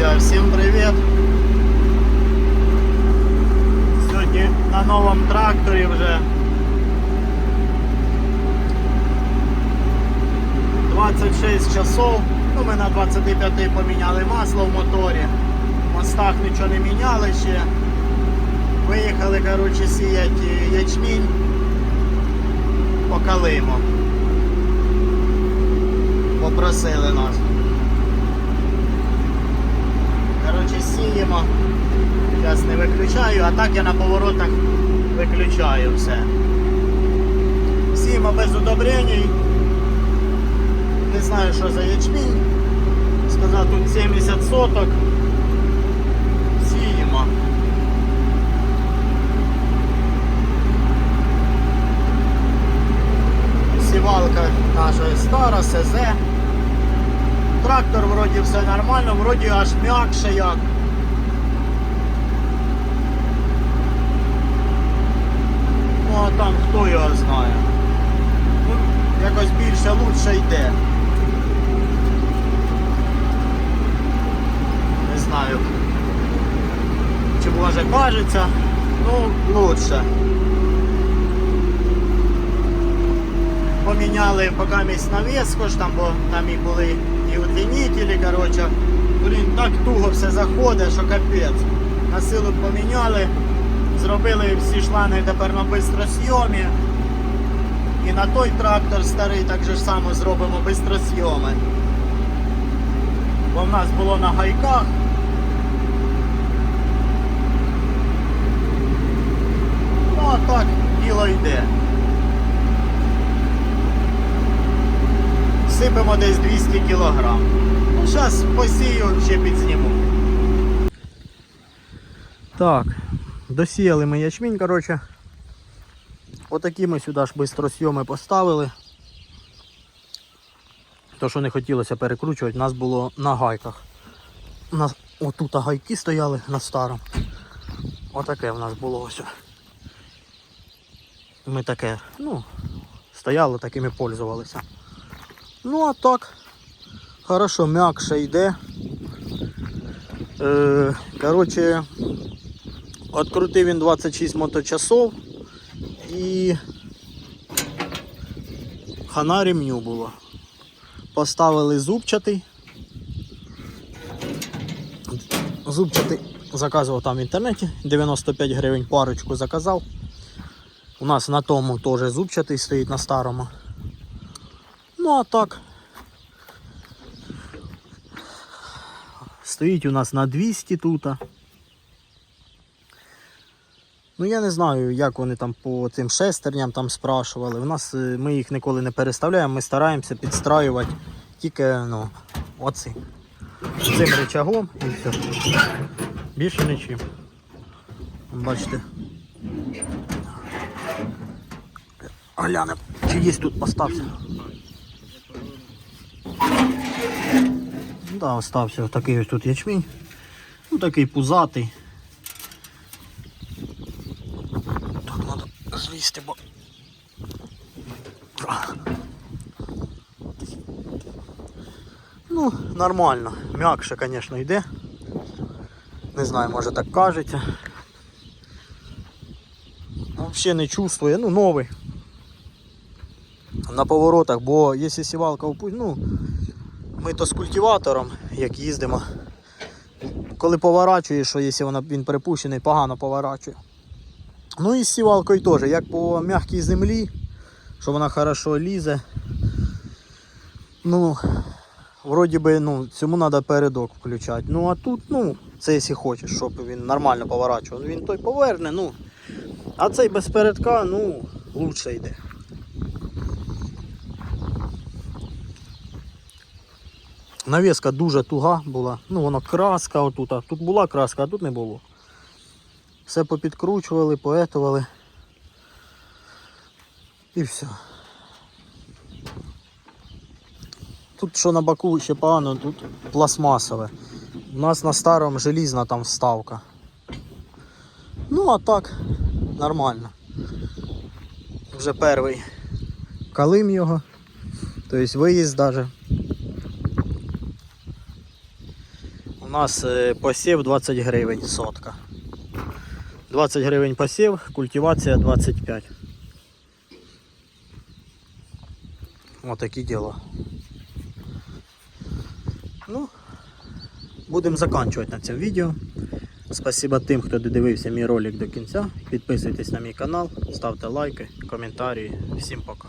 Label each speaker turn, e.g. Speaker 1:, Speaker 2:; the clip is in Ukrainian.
Speaker 1: Друзья, всем привет! Сьогодні на новому тракторі вже 26 часов. Ну, ми на 25 поміняли масло в моторі. В мостах нічого не міняли ще. Виїхали, коротше, сіяти ячмінь по Калиму. Попросили нас. Коротше. Зараз не виключаю, а так я на поворотах виключаю все. Сіємо без удобрень. Не знаю, що за ячмінь. Сказав, тут 70 соток. Сіємо. Сівалка наша стара, СЗ. Трактор вроді все нормально, вроді аж м'якше як. Ну а там хто його знає. Ну, якось більше лучше йде. Не знаю. Чи може кажеться, ну лучше. Поміняли поки місць навіску ж там, бо там і були і удлінителі, коротше. Блін, так туго все заходить, що капець. На силу поміняли, зробили всі шланги тепер на бистросйомі. І на той трактор старий так же само зробимо бистросйоми. Бо в нас було на гайках. Ну а так діло йде. Сипемо десь 200 кг. Зараз посію, ще підзніму. Так, досіяли ми ячмінь, коротше. Отакі ми сюди ж бистросйоми поставили. То, що не хотілося перекручувати, нас було на гайках. У нас отут гайки стояли на старому. Отаке в нас було ось. Ми таке, ну, стояло, такими пользувалися. Ну а так, хорошо, м'якше йде. Е, коротше, відкрутив він 26 моточасов і хана ремню було. Поставили зубчатий. Зубчатий заказував там в інтернеті, 95 гривень парочку заказав. У нас на тому теж зубчатий стоїть на старому. Ну а так. Стоїть у нас на 200 тут. Ну я не знаю, як вони там по цим шестерням там спрашували. У нас е, ми їх ніколи не переставляємо, ми стараємося підстраювати тільки ну, оцим. Цим рычагом і все. Більше нічим. Бачите. Глянемо, чи є тут остався. Ну Да, остався такий ось тут ячмінь. Ну такий пузатий. Так, треба злізти, бо. Ну, нормально. М'якше, звісно, йде. Не знаю, може так кажеться. Взагалі не чувствує, ну новий. На поворотах, бо якщо сівалка впустить, ну ми то з культиватором, як їздимо. Коли поворачуєш, що якщо він перепущений, погано поворачує. Ну і з сівалкою теж, як по м'якій землі, що вона хорошо лізе. Ну, вроді би, ну, цьому треба передок включати. Ну а тут, ну, це якщо хочеш, щоб він нормально поворачував. Він той поверне, ну. А цей без передка, ну, лучше йде. Навіска дуже туга була. Ну воно краска отут. а Тут була краска, а тут не було. Все попідкручували, поетували. І все. Тут що на боку ще погано, тут пластмасове. У нас на старому желізна там вставка. Ну а так, нормально. Вже перший калим його. Тобто виїзд навіть. нас е, посів 20 гривень сотка. 20 гривень посів, культивація 25. Отакі діла. Ну, будемо закінчувати на цьому відео. Спасибо тим, хто додивився мій ролик до кінця. Підписуйтесь на мій канал, ставте лайки, коментарі. Всім пока.